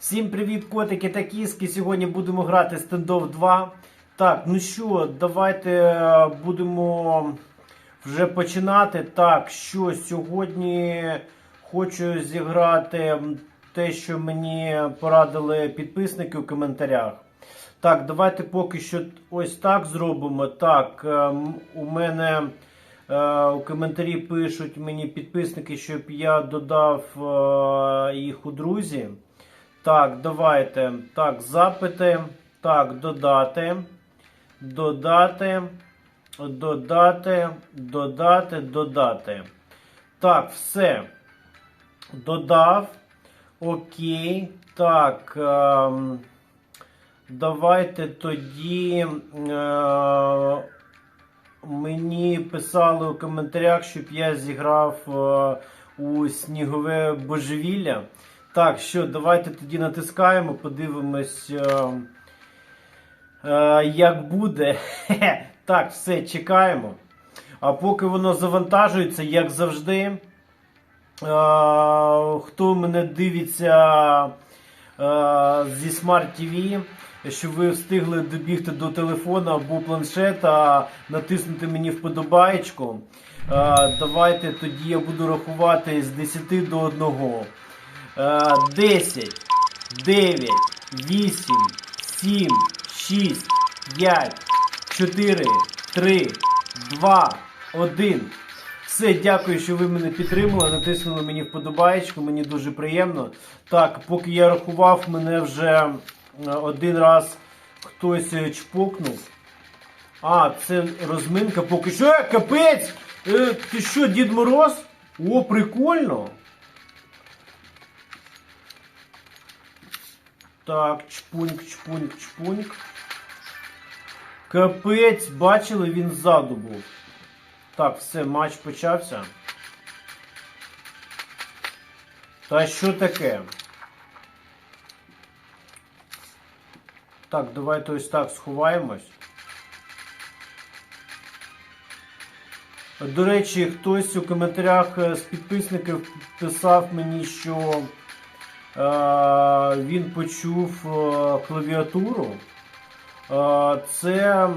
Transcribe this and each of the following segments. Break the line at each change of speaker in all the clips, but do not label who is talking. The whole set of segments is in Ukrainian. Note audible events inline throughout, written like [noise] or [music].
Всім привіт, котики та кіски. Сьогодні будемо грати Standoff 2. Так, ну що, давайте е, будемо вже починати. Так, що сьогодні хочу зіграти те, що мені порадили підписники у коментарях. Так, давайте поки що ось так зробимо. Так, ем, у мене е, у коментарі пишуть мені підписники, щоб я додав е, їх у друзі. Так, давайте. Так, запити. Так, додати. Додати. Додати. Додати. Додати. Так, все. Додав. Окей. Так. ем, давайте тоді. Е, мені писали у коментарях, щоб я зіграв е, у снігове божевілля. Так, що, давайте тоді натискаємо, подивимось, е, е, як буде. Так, все, чекаємо. А поки воно завантажується, як завжди. Е, хто мене дивиться зі Smart TV, щоб ви встигли добігти до телефона або планшета, натиснути мені вподобаєчку. Е, Давайте тоді я буду рахувати з 10 до 1. Е, 10, 9, 8, 7, 6, 5, 4, 3, 2, 1. Все, дякую, що ви мене підтримали, натиснули мені вподобаєчку, мені дуже приємно. Так, поки я рахував, мене вже е, один раз хтось е, чпокнув. А, це розминка поки що. Е, капець! Е, ти що, Дід Мороз? О, прикольно! Так, чпуньк, чпуньк, чпуньк. Капець, бачили, він ззаду був. Так, все, матч почався. Та що таке? Так, давайте ось так сховаємось. До речі, хтось у коментарях е, з підписників писав мені, що він почув е, клавіатуру. Е, Це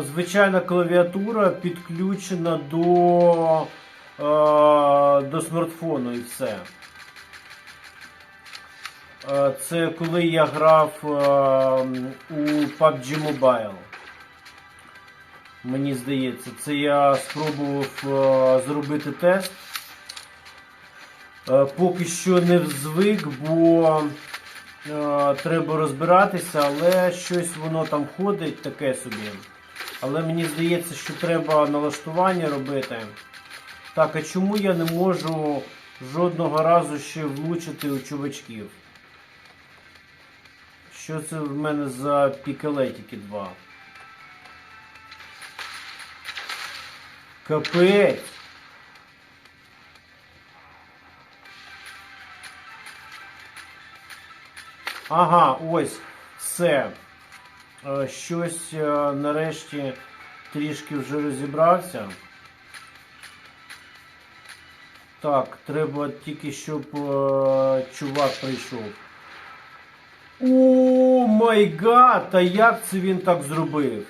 звичайна клавіатура підключена до, е, до смартфону і все. Е, Це коли я грав е, у PUBG Mobile. Мені здається, це я спробував е, зробити тест. Е, Поки що не звик, бо е, треба розбиратися, але щось воно там ходить таке собі. Але мені здається, що треба налаштування робити. Так, а чому я не можу жодного разу ще влучити у чувачків? Що це в мене за пікалетики 2? Капець! Ага, ось все. Е, Щось е, нарешті трішки вже розібрався. Так, треба тільки, щоб е, чувак прийшов. О май гад! Та як це він так зробив?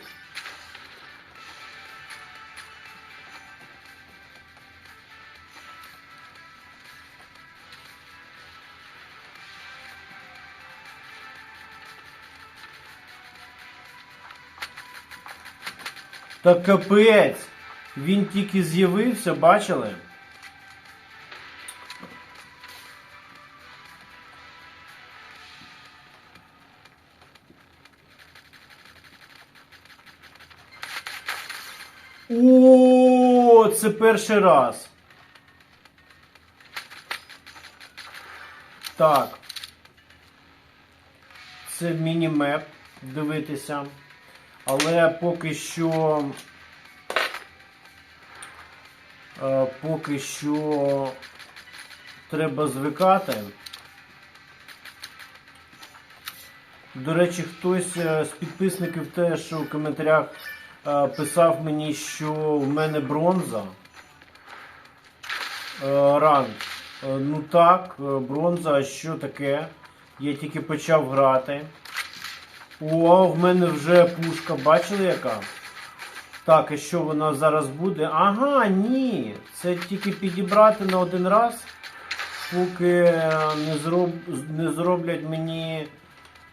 Та капець! Він тільки з'явився, бачили? О, це перший раз. Так. Це міні-меп дивитися. Але поки що. е, Поки що треба звикати. До речі, хтось е, з підписників теж у коментарях е, писав мені, що в мене бронза. Ранг. Ну так, бронза, а що таке? Я тільки почав грати. О, в мене вже пушка. Бачили яка? Так, і що вона зараз буде? Ага, ні. Це тільки підібрати на один раз, поки не, зроб... не зроблять мені.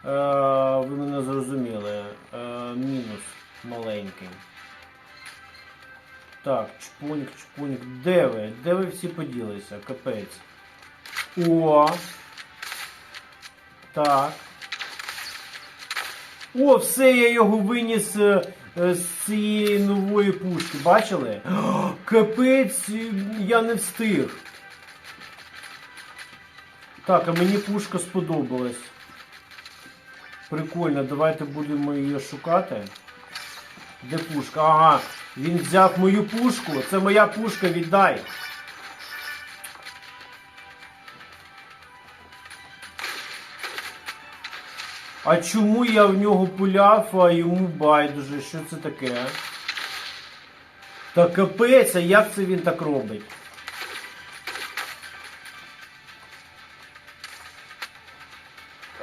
Е, ви мене зрозуміли. Е, мінус маленький. Так, чпуньк, чпуньк. Де ви? Де ви всі поділися? Капець. О. Так. О, все, я його виніс е, е, з цієї нової пушки. Бачили? О, [gasps] капець, я не встиг. Так, а мені пушка сподобалась. Прикольно, давайте будемо її шукати. Де пушка? Ага, він взяв мою пушку. Це моя пушка, віддай. А чому я в нього пуляв, а йому байдуже? Що це таке? Та капець, а як це він так робить?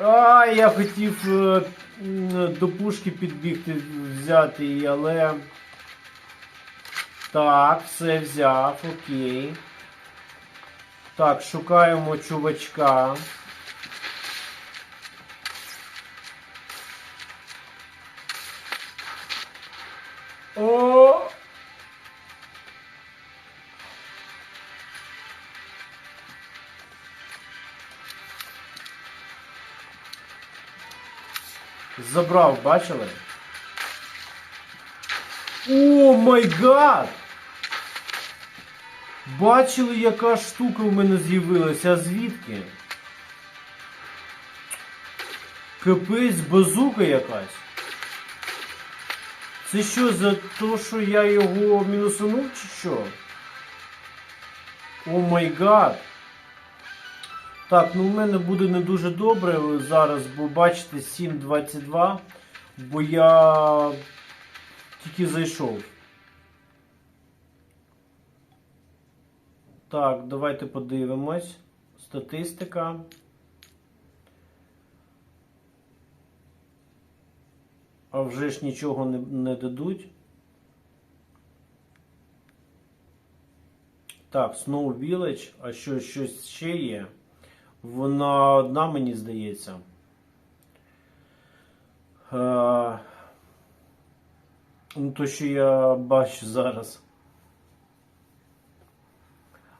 А, я хотів е, до пушки підбігти, взяти її, але. Так, все взяв, окей. Так, шукаємо чувачка. Забрав, бачили? О май гад! Бачили, яка штука в мене з'явилася, а звідки? Капець, базука якась. Це що, за те, що я його мінусанув чи що? О май гад. Так, ну в мене буде не дуже добре зараз, бо бачите 7.22, бо я тільки зайшов. Так, давайте подивимось. Статистика. А вже ж нічого не, не дадуть. Так, Snow Village, а що щось ще є? Вона одна, мені здається. Е, ну, то, що я бачу зараз.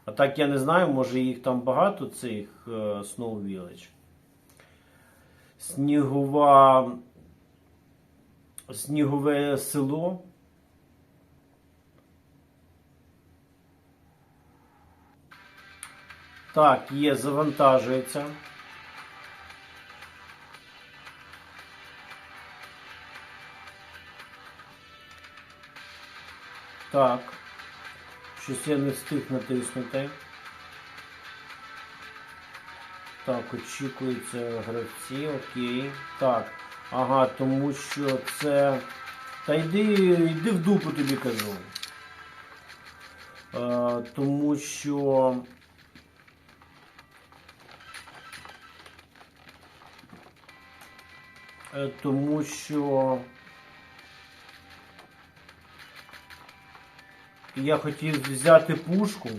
А так я не знаю, може їх там багато цих е, Snow Village. Снігова. Снігове село. Так, є, завантажується. Так. Щось я не встиг натиснути. Так, очікуються гравці, окей. Так. Ага, тому що це. Та йди, йди в дупу тобі кажу. Е, тому що. Тому що. Я хотів взяти пушку,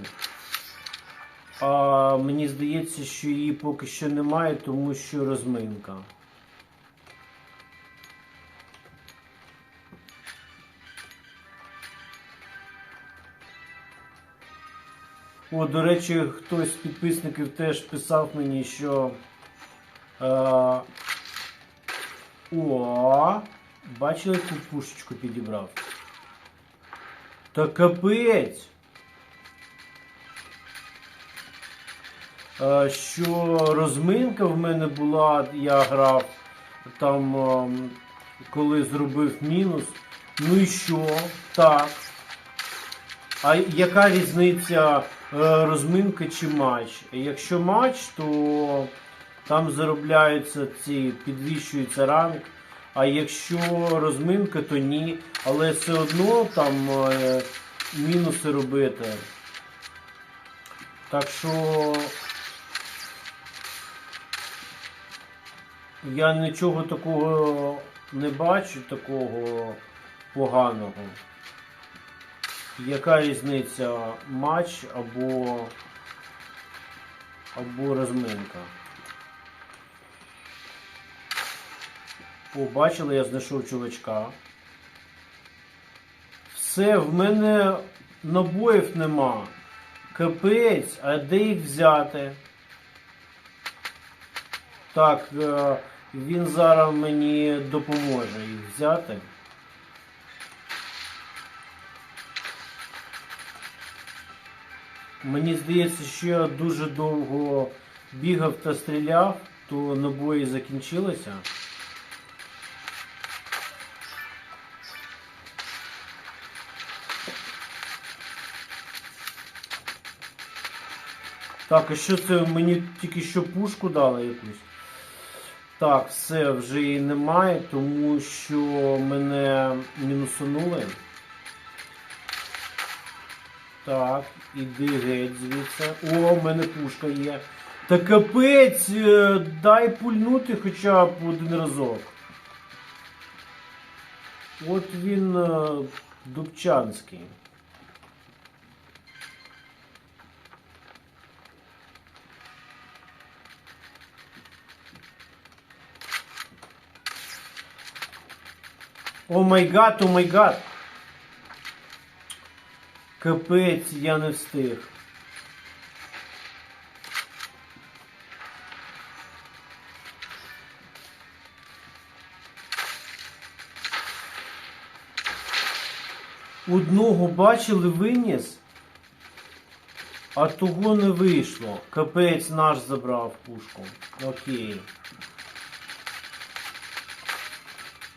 а мені здається, що її поки що немає, тому що розминка. О, до речі, хтось з підписників теж писав мені, що. Е, о, бачили, яку пушечку підібрав? Та капець! Що розминка в мене була, я грав там, коли зробив мінус. Ну і що? Так. А яка різниця е, розминка чи матч? Якщо матч, то там заробляються ці, підвищується ранг. А якщо розминка, то ні. Але все одно там е, мінуси робити. Так що. Я нічого такого не бачу, такого поганого. Яка різниця матч або, або розминка? О, бачили, я знайшов чувачка. Все, в мене набоїв нема. Капець, а де їх взяти? Так, е, він зараз мені допоможе їх взяти. Мені здається, що я дуже довго бігав та стріляв, то набої закінчилися. Так, а що це мені тільки що пушку дали якусь? Так, все, вже її немає, тому що мене мінусанули. Так, іди геть звідси. О, в мене пушка є. Та капець, е, дай пульнути хоча б один разок. От він е, Дубчанський. О май гад, о май гад. Капець, я не встиг. Одного бачили виніс, а того не вийшло. Капець наш забрав пушку. Окей.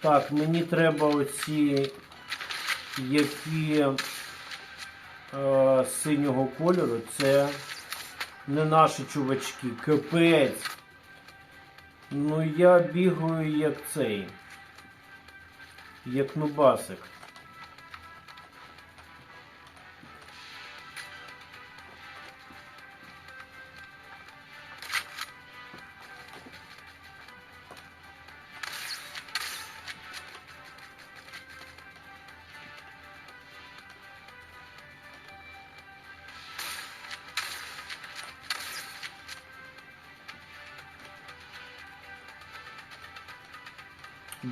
Так, мені треба оці, які е, синього кольору. Це не наші чувачки. Капець. Ну я бігаю як цей. Як нубасик.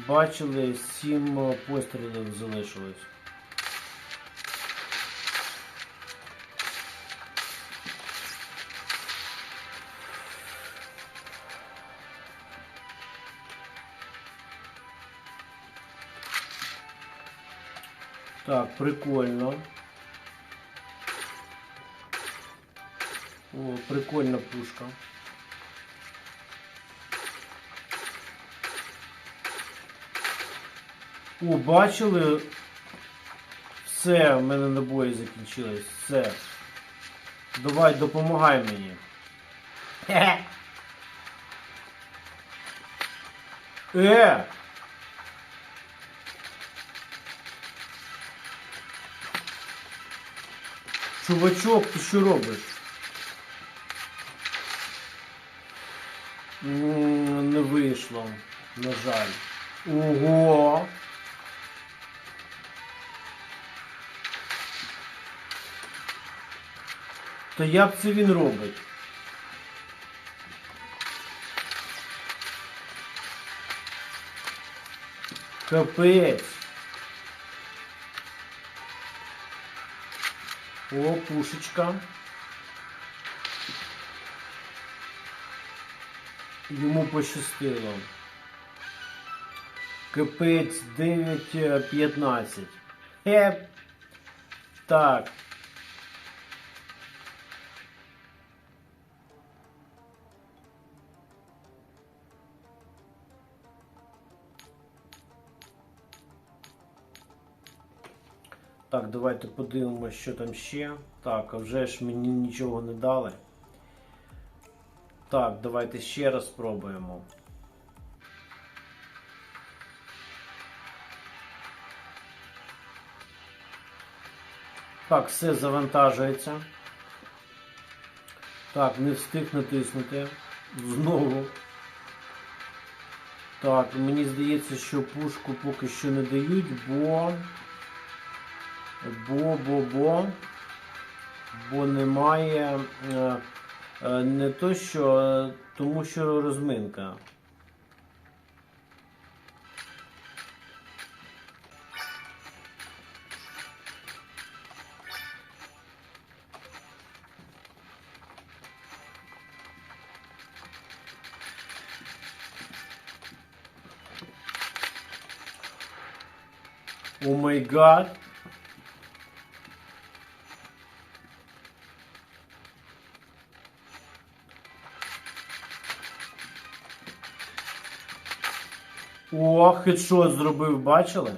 Бачили, сім е, пострілів залишилось. Так, прикольно. О, прикольна пушка. О, бачили? Все, в мене набої закінчились. Все. Давай, допомагай мені. Хе-хе. Е! Чувачок, ти що робиш? Не вийшло, на жаль. Ого! То як це він робить? Капець. О, пушечка. Йому пощастило. Капець 9.15. Е. Так. Так, давайте подивимося, що там ще. Так, а вже ж мені нічого не дали. Так, давайте ще раз спробуємо. Так, все завантажується. Так, не встиг натиснути. Знову. Так, мені здається, що пушку поки що не дають, бо. Бо, бо, бо. Бо немає. Е, е, не то що, е, тому що розминка. О май гад. О, хедшот зробив, бачили?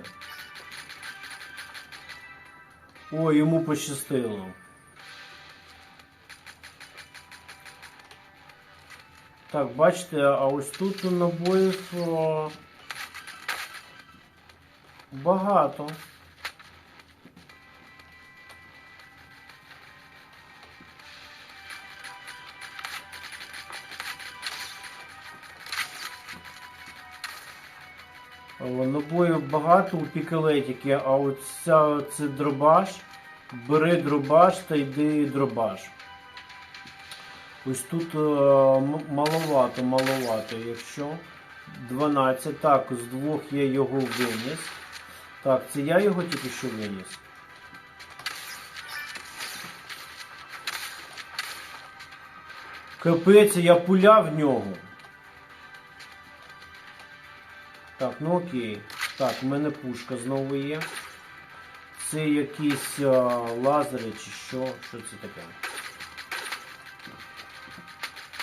О, йому пощастило. Так, бачите, а ось тут набоїв о, багато. Багато у пікелетіки, а от ця це дробаш. Бери дробаш та йди дробаш. Ось тут е, маловато, маловато, якщо 12. Так, з двох я його виніс. Так, це я його тільки що виніс. Капець, я пуляв в нього. Так, ну окей. Так, в мене пушка знову є. Це якісь а, лазери чи що? Що це таке?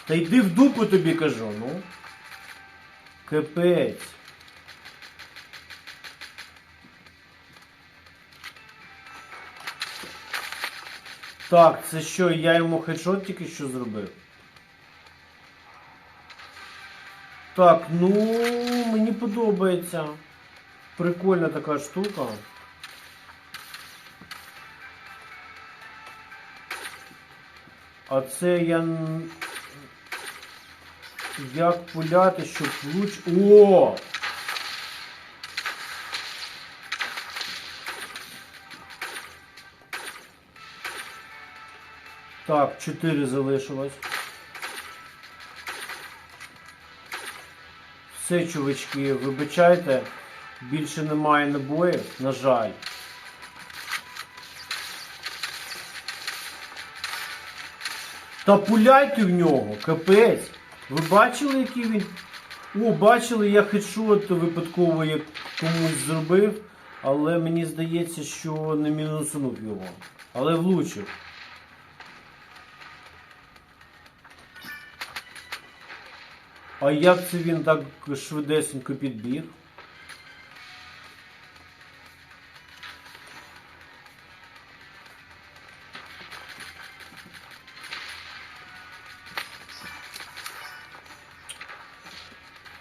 Та йди в дупу тобі кажу, ну. Капець. Так, це що, я йому хедшот тільки що зробив? Так, ну мені подобається. Прикольна така штука. А це я. Як пуляти, щоб влуч. О! Так, 4 залишилось. Все, чувачки, вибачайте, більше немає набоїв, на жаль. Та пуляйте в нього, капець. Ви бачили, який він. О, бачили, я хедшот випадково як комусь зробив, але мені здається, що не мінусунув його. Але влучив. А як це він так швидесенько підбіг?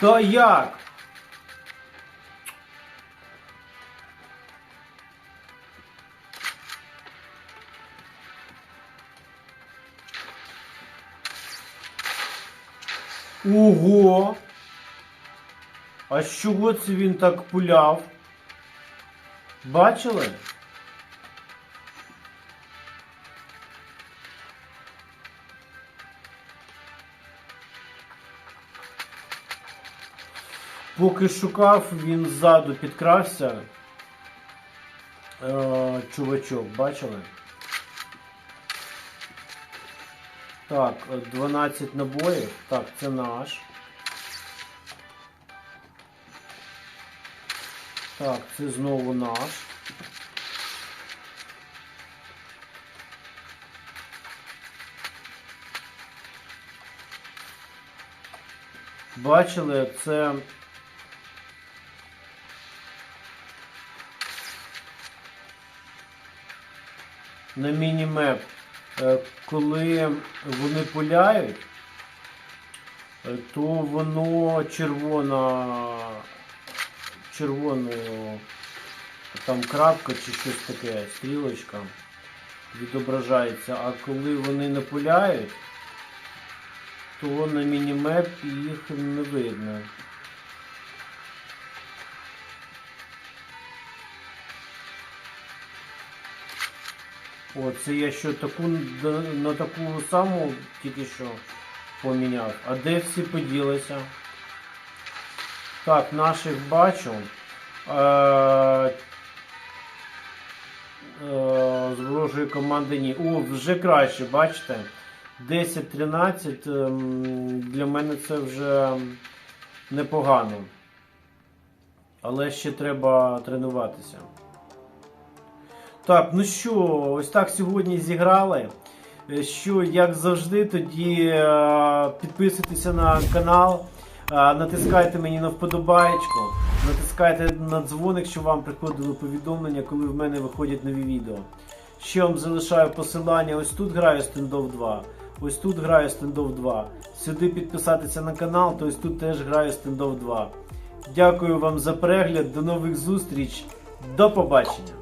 Та як? Ого! А з чого це він так пуляв? Бачили? Поки шукав, він ззаду підкрався. Е, чувачок, бачили? Так, 12 набоїв. Так, це наш. Так, це знову наш. Бачили, це... на мінімеп, е, коли вони пуляють, е, то воно червона, червоною там крапка чи щось таке, стрілочка відображається, а коли вони не пуляють, то на мінімеп їх не видно. О, це я що таку на таку саму тільки що поміняв. А де всі поділися? Так, наших бачу. Е, е, з ворожої команди ні. О, вже краще, бачите? 10-13 ем, для мене це вже непогано. Але ще треба тренуватися. Так, ну що, ось так сьогодні зіграли. Е, Що, як завжди, тоді е, підписуйтеся на канал, е, натискайте мені на вподобаєчку, натискайте на дзвоник, щоб вам приходили повідомлення, коли в мене виходять нові відео. Ще вам залишаю посилання. Ось тут граю Standoff 2. Ось тут граю Standoff 2. Сюди підписатися на канал, то ось тут теж граю Standoff 2. Дякую вам за перегляд, до нових зустріч, до побачення!